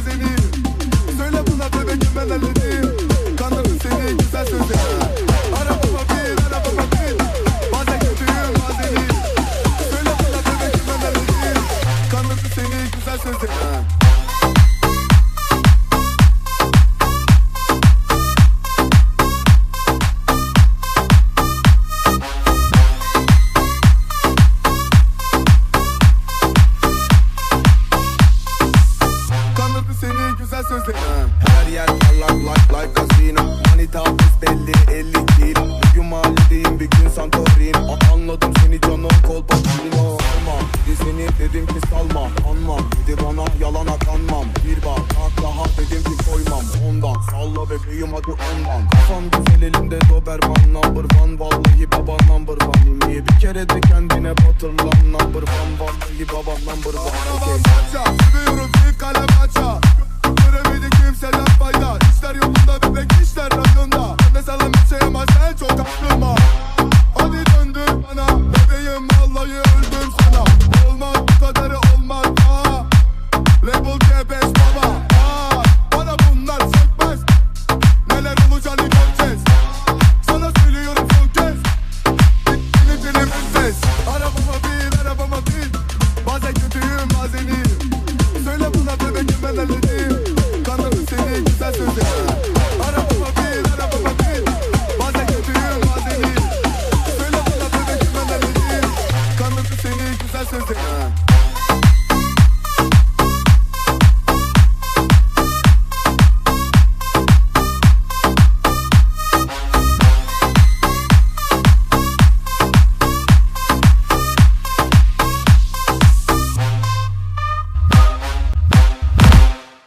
mazeni Söyle buna bebek ben halledeyim Her yer parlak like like casino Manita belli 50 kilo Bugün mahalledeyim bir gün Santorin A- Anladım seni canım kol patino Alma dizini dedim ki salma Anlam dedi bana yalana kanmam Bir bak bak daha dedim ki koymam. Ondan salla bebeğim hadi ondan. Kafam güzel elimde Doberman number one. Vallahi baba number one Niye bir kere de kendine batırlan number one Vallahi baba number one. Okay. güzellerini Kandırdım seni güzel sözleri Arabama bin arabama Bazen kötüyüm bazen iyi Söyle bana seni güzel sözleri